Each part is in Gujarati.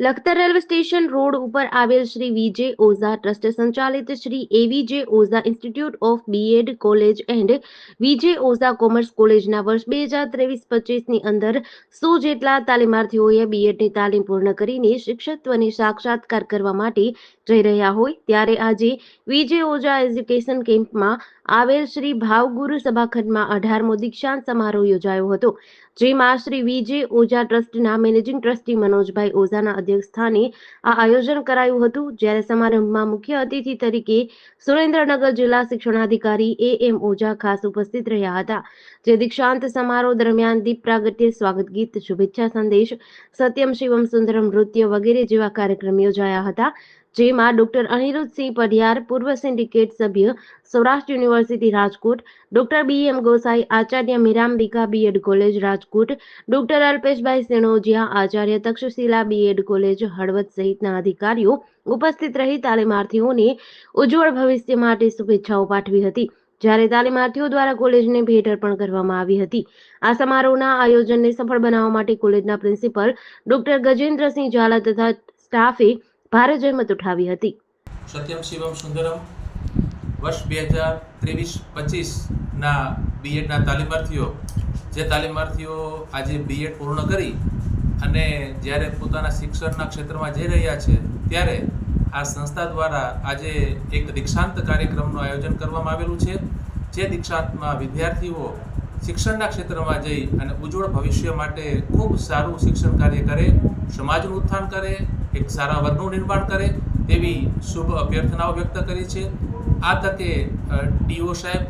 લખતર રેલવે સ્ટેશન રોડ ઉપર આવેલ શ્રી વિજે ઓઝા ટ્રસ્ટ સંચાલિત Shri AVJ Oza institute of BEd college and VJ Oza commerce કોલેજના વર્ષ બે હજાર ત્રેવીસ પચીસની અંદર સો જેટલા તાલીમાર્થીઓએ બીએડની તાલીમ પૂર્ણ કરીને શિક્ષકત્વને સાક્ષાત્કાર કરવા માટે જઈ રહ્યા હોય ત્યારે આજે વિજે ઓઝા એજ્યુકેશન કેમ્પમાં આવેલ શ્રી ભાવગુરુ સભાખંડમાં અઢારમો દીક્ષાંત સમારોહ યોજાયો હતો, જેમાં શ્રી વિજે ઓઝા ટ્રસ્ટના મેનેજિંગ ટ્રસ્ટી મનોજભાઈ ઓઝાના અધ્યક્ષસ્થાને આ આયોજન કરાયું હતું. જ્યારે સમારંભમાં મુખ્ય અતિથિ તરીકે સુરેન્દ્રનગર જિલ્લા શિક્ષણાધિકારી એ એમ ઓઝા ખાસ ઉપસ્થિત રહ્યા હતા. જે દીક્ષાંત સમારોહ દરમિયાન દીપ પ્રાગટ્ય, સ્વાગત ગીત, શુભેચ્છા સંદેશ, સત્યમ શિવમ સુંદરમ નૃત્ય વગેરે જેવા કાર્યક્રમ યોજાયા હતા. જેમાં ડોક્ટર અનિરુદ્ધસિંહ પઢિયાર, પૂર્વ સિન્ડિકેટ સભ્ય, Saurashtra university Rajkot, doctor B M Gosai, Acharya Mirambika BEd college Rajkot, doctor Alpeshbhai Senojiya, Acharya Takshashila B Ed college Halvad સહિતના અધિકારીઓ ઉપસ્થિત રહી તાલીમાર્થીઓને ઉજ્જવળ ભવિષ્ય માટે શુભેચ્છાઓ પાઠવી હતી. જ્યારે તાલીમાર્થીઓ દ્વારા કોલેજને ભેટ અર્પણ કરવામાં આવી હતી. આ સમારોહના આયોજનને સફળ બનાવવા માટે કોલેજના પ્રિન્સિપલ ડોક્ટર ગજેન્દ્રસિંહ ઝાલા તથા સ્ટાફે ભારે જહેમત ઉઠાવી હતી. સત્યમ શિવમ સુંદરમ વર્ષ બે હજાર ત્રેવીસ પચીસના બીએડના તાલીમાર્થીઓ, જે તાલીમાર્થીઓ આજે બીએડ પૂર્ણ કરી અને જ્યારે પોતાના શિક્ષણના ક્ષેત્રમાં જઈ રહ્યા છે, ત્યારે આ સંસ્થા દ્વારા આજે એક દીક્ષાંત કાર્યક્રમનું આયોજન કરવામાં આવેલું છે, જે દીક્ષાંતમાં વિદ્યાર્થીઓ શિક્ષણના ક્ષેત્રમાં જઈ અને ઉજ્જવળ ભવિષ્ય માટે ખૂબ સારું શિક્ષણ કાર્ય કરે, સમાજનું ઉત્થાન કરે એક સારા વર્ગનું નિર્માણ કરે તેવી શુભ અભ્યર્થનાઓ વ્યક્ત કરી છે. આ તકે ડીઓ સાહેબ,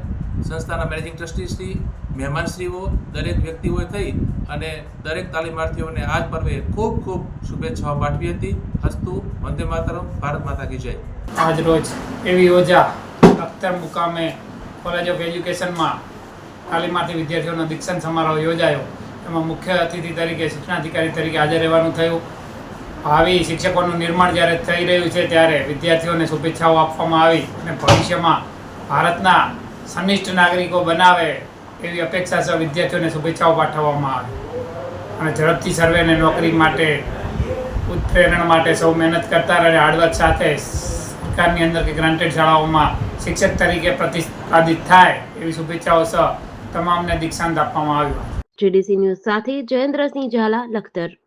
સંસ્થાના મેનેજિંગ ટ્રસ્ટીશ્રી, મહેમાનશ્રીઓ, દરેક વ્યક્તિઓએ થઈ અને દરેક તાલીમાર્થીઓને આ પર્વે ખૂબ ખૂબ શુભેચ્છાઓ પાઠવી હતી. હસ્તુ, વંદે માતરમ, ભારત માતા કી જય. આજ રોજ એવી યોજા અખ્તર મુકામે કોલેજ ઓફ એજ્યુકેશનમાં તાલીમાર્થી વિદ્યાર્થીઓનો દીક્ષાંત સમારોહ યોજાયો. એમાં મુખ્ય અતિથિ તરીકે શિક્ષણાધિકારી તરીકે હાજર રહેવાનું થયું. ભાવિ શિક્ષકોનું નિર્માણ જ્યારે થઈ રહ્યું છે ત્યારે વિદ્યાર્થીઓને શુભેચ્છાઓ આપવામાં આવી અને ભવિષ્યમાં ભારતના સનિષ્ઠ નાગરિકો બનાવે એવી અપેક્ષા સહ વિદ્યાર્થીઓને શુભેચ્છાઓ પાઠવવામાં આવી. અને ઝડપથી સર્વેને નોકરી માટે, ઉત્પ્રેરણ માટે સૌ મહેનત કરતા રહે હાર્ડવર્ક સાથે સરકારની અંદર કે ગ્રાન્ટેડ શાળાઓમાં શિક્ષક તરીકે પ્રતિપાદિત થાય એવી શુભેચ્છાઓ સહ તમામને દીક્ષાંત આપવામાં આવ્યું જીડીસી ન્યૂઝ સાથે જયેન્દ્રસિંહ ઝાલા, લખતર.